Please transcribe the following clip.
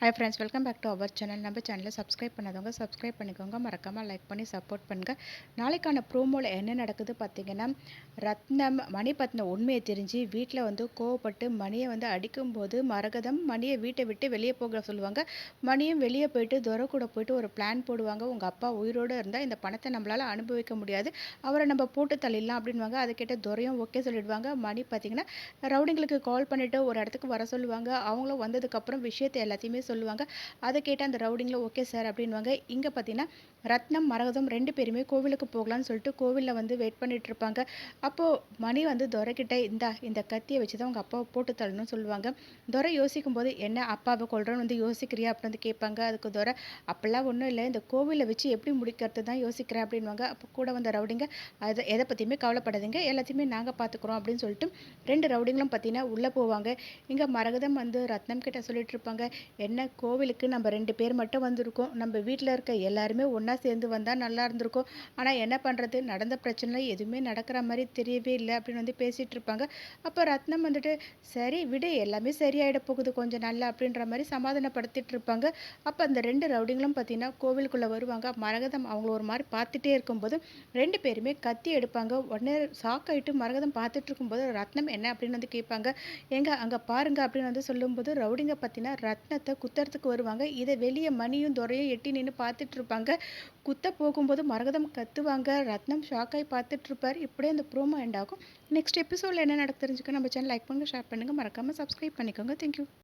Hi friends welcome back to our channel நம்ம சேனலை subscribe பண்ணாதவங்க சப்ஸ்கிரைப் பண்ணிக்கோங்க. மறக்காமல் லைக் பண்ணி சப்போர்ட் பண்ணுங்கள் நாளைக்கான ப்ரோமோவில் என்ன நடக்குது பார்த்தீங்கன்னா ரத்னம் மணி பத்தின உண்மையை தெரிஞ்சு வீட்டில் வந்து கோவப்பட்டு மணியை வந்து அடிக்கும்போது மரகதம் மணியை வீட்டை விட்டு வெளியே போக சொல்லுவாங்க. மணியும் வெளியே போயிட்டு துரை கூட போயிட்டு ஒரு பிளான் போடுவாங்க. உங்கள் அப்பா உயிரோடு இருந்தால் இந்த பணத்தை நம்மளால் அனுபவிக்க முடியாது. அவரை நம்ம போட்டு தள்ளிடலாம் அப்படின்வாங்க. அதை கேட்ட துரையும் ஓகே சொல்லிடுவாங்க. மணி பார்த்தீங்கன்னா ரவுடிங்களுக்கு கால் பண்ணிவிட்டு ஒரு இடத்துக்கு வர சொல்லுவாங்க. அவங்களும் வந்ததுக்கப்புறம் விஷயத்தை எல்லாத்தையுமே சொல்லுவாங்க. அதை கேட்டு அந்த ரவுடிங்கில் ஓகே சார் அப்படின்வாங்க இங்கே பார்த்தீங்கன்னா ரத்னம் மரகதம் ரெண்டு பேருமே கோவிலுக்கு போகலான்னு சொல்லிட்டு கோவிலில் வந்து வெயிட் பண்ணிட்டு இருப்பாங்க. அப்போது மணி வந்து துரைக்கிட்ட இந்தா இந்த கத்தியை வச்சு தான் உங்கள் அப்பாவை போட்டு தள்ளணும்னு சொல்லுவாங்க. துரை யோசிக்கும் போது என்ன அப்பாவை கொள்றோன்னு வந்து யோசிக்கிறியா? அப்படின்னு வந்து கேட்பாங்க. அதுக்கு துரை அப்போல்லாம் ஒன்றும் இல்லை. இந்த கோவிலை வச்சு எப்படி முடிக்கிறது தான் யோசிக்கிறேன். அப்படின்வாங்க அப்போ கூட வந்த ரவுடிங்க அதை எதை பற்றியுமே கவலைப்படாதீங்க. எல்லாத்தையுமே நாங்கள் பார்த்துக்குறோம் அப்படின்னு சொல்லிட்டு ரெண்டு ரவுடிங்களும் பார்த்தீங்கன்னா உள்ளே போவாங்க. இங்கே மரகதம் வந்து ரத்னம் கிட்ட சொல்லிட்டு இருப்பாங்க. என்ன கோவிலுக்கு நம்ம ரெண்டு பேர் மட்டும் வந்திருக்கோம். நம்ம வீட்டில் இருக்க எல்லாருமே ஒன்றா சேர்ந்து வந்தால் நல்லா இருந்திருக்கும். ஆனால் என்ன பண்ணுறது நடந்த பிரச்சனை எதுவுமே நடக்கிற மாதிரி தெரியவே இல்லை அப்படின்னு வந்து பேசிகிட்டு இருப்பாங்க. அப்போ ரத்னம் வந்துட்டு சரி விடு எல்லாமே சரியாயிட போகுது கொஞ்சம் நல்லா அப்படின்ற மாதிரி சமாதானப்படுத்திட்டு இருப்பாங்க. அப்போ அந்த ரெண்டு ரவுடிங்களும் பார்த்தீங்கன்னா கோவிலுக்குள்ளே வருவாங்க. மரகதம் அவங்கள ஒரு மாதிரி பார்த்துட்டே இருக்கும்போது ரெண்டு பேருமே கத்தி எடுப்பாங்க. உடனே சாக்காயிட்டு மரகதம் பார்த்துட்டு இருக்கும்போது ரத்னம் என்ன அப்படின்னு வந்து கேட்பாங்க. எங்கே அங்கே பாருங்க அப்படின்னு வந்து சொல்லும்போது ரவுடிங்க பார்த்தீங்கன்னா ரத்னத்தை குத்துறதுக்கு வருவாங்க. இதை வெளியே மணியும் துறையும் எட்டி நின்று பார்த்துட்டு இருப்பாங்க குத்த போகும்போது மரகதம் கத்துவாங்க. ரத்னம் ஷாக்காகி பார்த்துட்டு இருப்பார் இப்படியே அந்த ப்ரோமோ எண்ட் ஆகும். நெக்ஸ்ட் எபிசோடில் என்ன நடக்கு தெரிஞ்சுக்க நம்ம சேனல் லைக் பண்ணுங்கள் ஷேர் பண்ணுங்கள் மறக்காமல் சப்ஸ்கிரைப் பண்ணிக்கோங்க. தேங்க்யூ